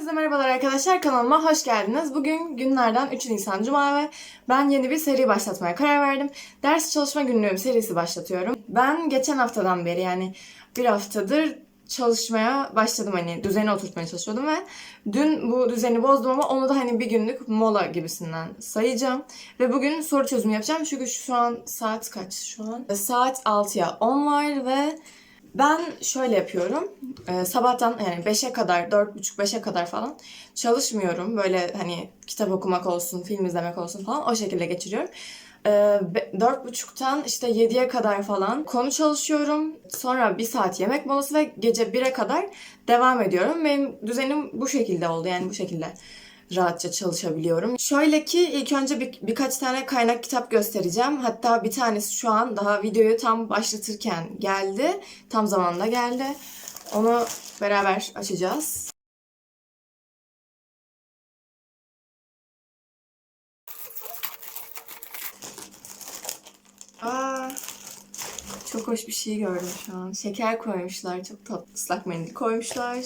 Hepinize merhabalar arkadaşlar kanalıma hoş geldiniz. Bugün günlerden 3 Nisan Cuma ve ben yeni bir seri başlatmaya karar verdim. Ders çalışma günlüğüm serisi başlatıyorum. Ben geçen haftadan beri yani bir haftadır çalışmaya başladım hani düzeni oturtmaya çalışıyordum ve dün bu düzeni bozdum ama onu da hani bir günlük mola gibisinden sayacağım. Ve bugün soru çözümü yapacağım çünkü şu an saat kaç şu an? Saat 6'ya 10 var ve ben şöyle yapıyorum. Ee, sabahtan yani 5'e kadar, 4.30-5'e kadar falan çalışmıyorum. Böyle hani kitap okumak olsun, film izlemek olsun falan o şekilde geçiriyorum. Ee, be- 4.30'tan işte 7'ye kadar falan konu çalışıyorum. Sonra bir saat yemek molası ve gece 1'e kadar devam ediyorum. Benim düzenim bu şekilde oldu yani bu şekilde rahatça çalışabiliyorum. Şöyle ki ilk önce bir, birkaç tane kaynak kitap göstereceğim. Hatta bir tanesi şu an daha videoyu tam başlatırken geldi. Tam zamanda geldi. Onu beraber açacağız. Aa, çok hoş bir şey gördüm şu an. Şeker koymuşlar. Çok tatlı ıslak mendil koymuşlar.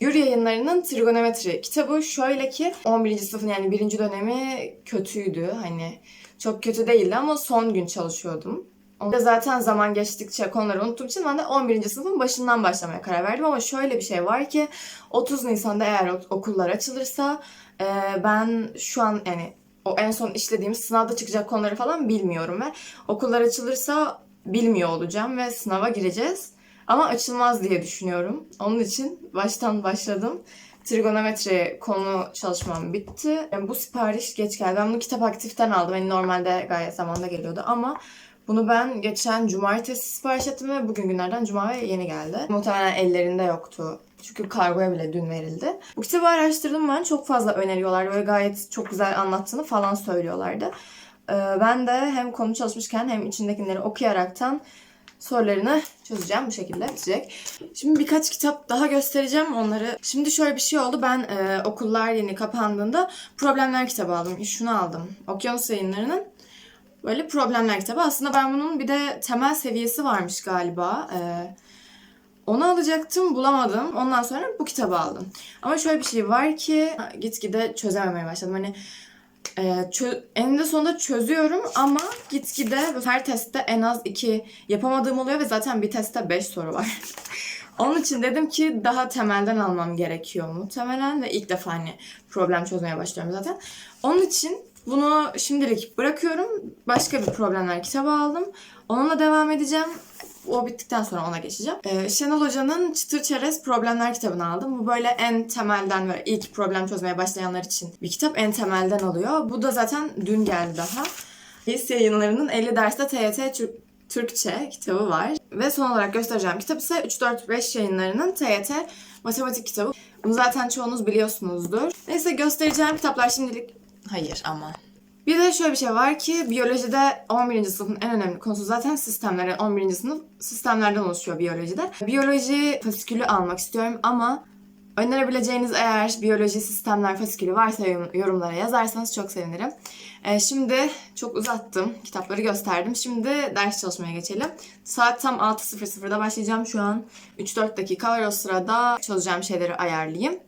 Yuri yayınlarının trigonometri kitabı şöyle ki 11. sınıfın yani birinci dönemi kötüydü. Hani çok kötü değildi ama son gün çalışıyordum. Onda zaten zaman geçtikçe konuları unuttuğum için ben de 11. sınıfın başından başlamaya karar verdim. Ama şöyle bir şey var ki 30 Nisan'da eğer ok- okullar açılırsa e, ben şu an yani o en son işlediğim sınavda çıkacak konuları falan bilmiyorum ve okullar açılırsa bilmiyor olacağım ve sınava gireceğiz. Ama açılmaz diye düşünüyorum. Onun için baştan başladım. Trigonometri konu çalışmam bitti. Yani bu sipariş geç geldi. Ben bunu kitap aktiften aldım. Yani normalde gayet zamanda geliyordu ama bunu ben geçen cumartesi sipariş ettim ve bugün günlerden cuma ve yeni geldi. Muhtemelen ellerinde yoktu. Çünkü kargoya bile dün verildi. Bu kitabı araştırdım ben. Çok fazla öneriyorlardı. Böyle gayet çok güzel anlattığını falan söylüyorlardı. Ee, Ben de hem konu çalışmışken hem içindekileri okuyaraktan sorularını çözeceğim bu şekilde bitecek. Şimdi birkaç kitap daha göstereceğim onları. Şimdi şöyle bir şey oldu. Ben e, okullar yeni kapandığında problemler kitabı aldım. Şunu aldım. Okyanus yayınlarının böyle problemler kitabı. Aslında ben bunun bir de temel seviyesi varmış galiba. E, onu alacaktım bulamadım. Ondan sonra bu kitabı aldım. Ama şöyle bir şey var ki gitgide çözememeye başladım. Hani e, eninde sonunda çözüyorum ama gitgide her testte en az iki yapamadığım oluyor ve zaten bir testte beş soru var. Onun için dedim ki daha temelden almam gerekiyor muhtemelen ve ilk defa hani problem çözmeye başlıyorum zaten. Onun için bunu şimdilik bırakıyorum. Başka bir problemler kitabı aldım. Onunla devam edeceğim. O bittikten sonra ona geçeceğim. Ee, Şenol Hoca'nın Çıtır Çerez Problemler kitabını aldım. Bu böyle en temelden ve ilk problem çözmeye başlayanlar için bir kitap. En temelden alıyor. Bu da zaten dün geldi daha. Lise yayınlarının 50 derste TYT Türk- Türkçe kitabı var. Ve son olarak göstereceğim kitap ise 3-4-5 yayınlarının TYT matematik kitabı. Bunu zaten çoğunuz biliyorsunuzdur. Neyse göstereceğim kitaplar şimdilik hayır ama. Bir de şöyle bir şey var ki biyolojide 11. sınıfın en önemli konusu zaten sistemler. Yani 11. sınıf sistemlerden oluşuyor biyolojide. Biyoloji fasikülü almak istiyorum ama önerebileceğiniz eğer biyoloji sistemler fasikülü varsa yorum- yorumlara yazarsanız çok sevinirim. Ee, şimdi çok uzattım. Kitapları gösterdim. Şimdi ders çalışmaya geçelim. Saat tam 6.00'da başlayacağım. Şu an 3-4 dakika var. O sırada çözeceğim şeyleri ayarlayayım.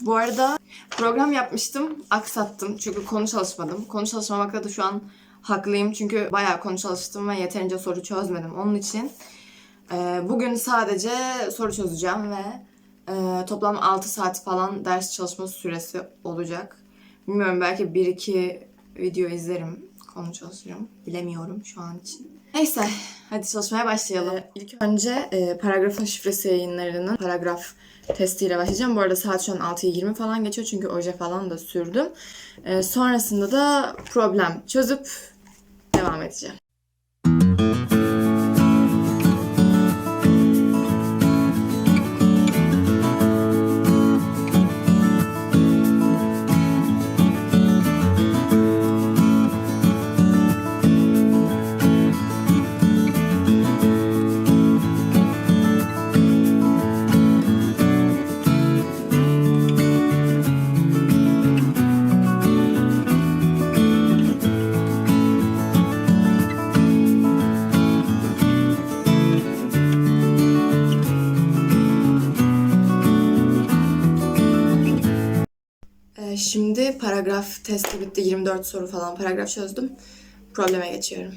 Bu arada program yapmıştım, aksattım çünkü konu çalışmadım. Konu çalışmamakta da şu an haklıyım çünkü bayağı konu çalıştım ve yeterince soru çözmedim. Onun için e, bugün sadece soru çözeceğim ve e, toplam 6 saat falan ders çalışma süresi olacak. Bilmiyorum belki 1-2 video izlerim, konu çalışırım. Bilemiyorum şu an için. Neyse, hadi çalışmaya başlayalım. İlk önce e, paragrafın şifresi yayınlarının paragraf testiyle başlayacağım. Bu arada saat şu an 6'yı 20 falan geçiyor çünkü oje falan da sürdüm. E, sonrasında da problem çözüp devam edeceğim. Şimdi paragraf testi bitti. 24 soru falan paragraf çözdüm. Probleme geçiyorum.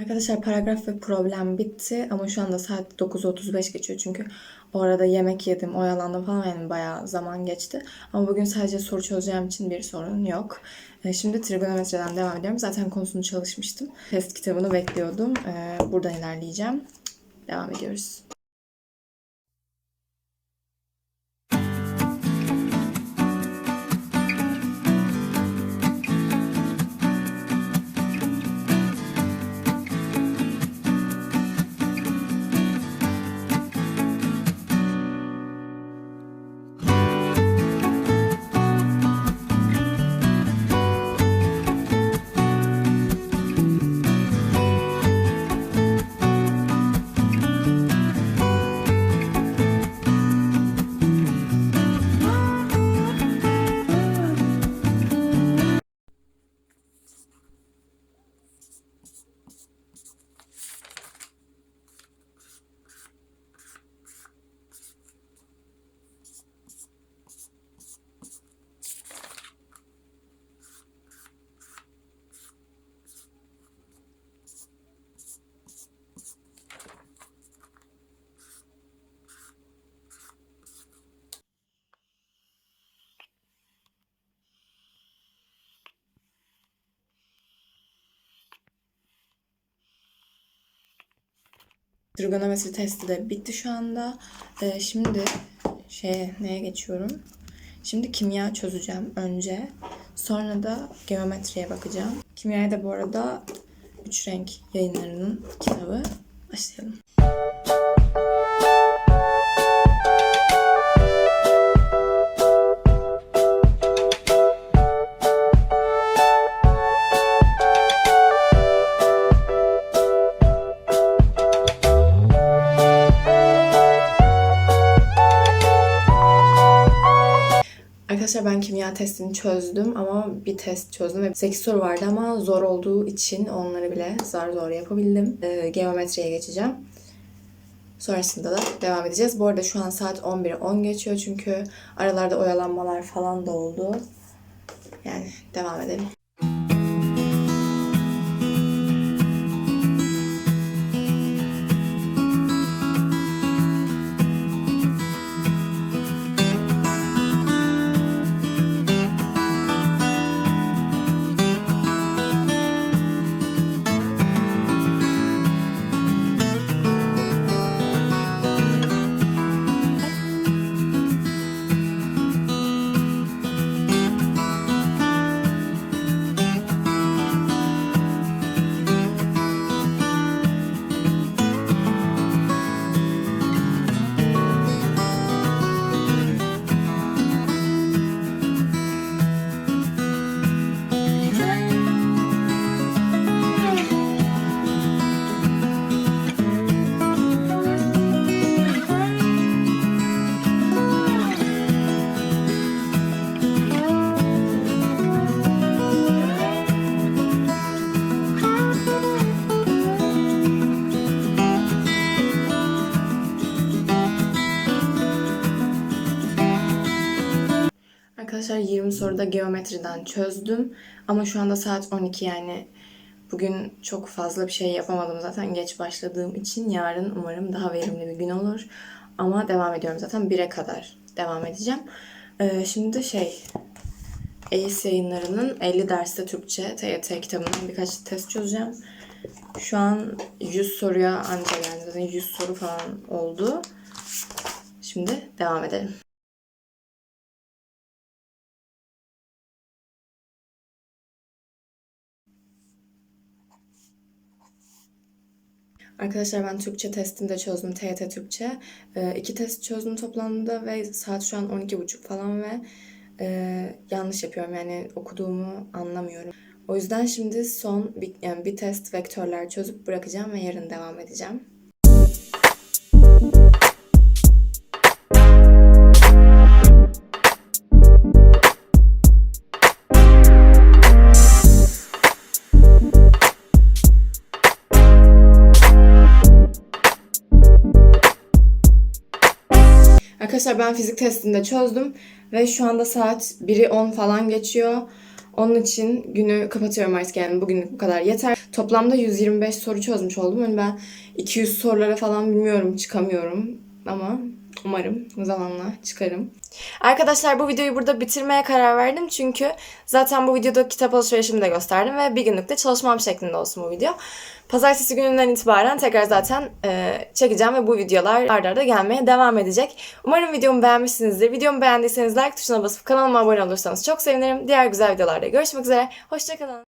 Arkadaşlar paragraf ve problem bitti ama şu anda saat 9.35 geçiyor çünkü orada yemek yedim, oyalandım falan yani bayağı zaman geçti. Ama bugün sadece soru çözeceğim için bir sorun yok. Ee, Şimdi trigonometriden devam ediyorum. Zaten konusunu çalışmıştım. Test kitabını bekliyordum. Ee, Buradan ilerleyeceğim. Devam ediyoruz. Trigonometri testi de bitti şu anda. Ee, şimdi şey neye geçiyorum? Şimdi kimya çözeceğim önce. Sonra da geometriye bakacağım. Kimyaya da bu arada Üç Renk yayınlarının kitabı. Başlayalım. Arkadaşlar ben kimya testini çözdüm ama bir test çözdüm ve 8 soru vardı ama zor olduğu için onları bile zar zor yapabildim. Ee, geometriye geçeceğim. Sonrasında da devam edeceğiz. Bu arada şu an saat 11'e 10 geçiyor çünkü aralarda oyalanmalar falan da oldu. Yani devam edelim. Arkadaşlar 20 soruda geometriden çözdüm. Ama şu anda saat 12 yani bugün çok fazla bir şey yapamadım zaten geç başladığım için. Yarın umarım daha verimli bir gün olur. Ama devam ediyorum zaten 1'e kadar devam edeceğim. Ee, şimdi şey EYS yayınlarının 50 derste Türkçe TYT kitabından birkaç test çözeceğim. Şu an 100 soruya anca geldi. Zaten 100 soru falan oldu. Şimdi devam edelim. Arkadaşlar ben Türkçe testini de çözdüm. TYT Türkçe. Ee, iki test çözdüm toplamda ve saat şu an 12.30 falan ve e, yanlış yapıyorum. Yani okuduğumu anlamıyorum. O yüzden şimdi son bir, yani bir test vektörler çözüp bırakacağım ve yarın devam edeceğim. Arkadaşlar ben fizik testini de çözdüm ve şu anda saat 1'i 10 falan geçiyor. Onun için günü kapatıyorum artık yani bugünlük bu kadar yeter. Toplamda 125 soru çözmüş oldum. Yani ben 200 sorulara falan bilmiyorum çıkamıyorum ama umarım zamanla çıkarım. Arkadaşlar bu videoyu burada bitirmeye karar verdim çünkü zaten bu videoda kitap alışverişimi de gösterdim ve bir günlük de çalışmam şeklinde olsun bu video. Pazartesi gününden itibaren tekrar zaten e, çekeceğim ve bu videolar arda arda gelmeye devam edecek. Umarım videomu beğenmişsinizdir. Videomu beğendiyseniz like tuşuna basıp kanalıma abone olursanız çok sevinirim. Diğer güzel videolarda görüşmek üzere. Hoşçakalın.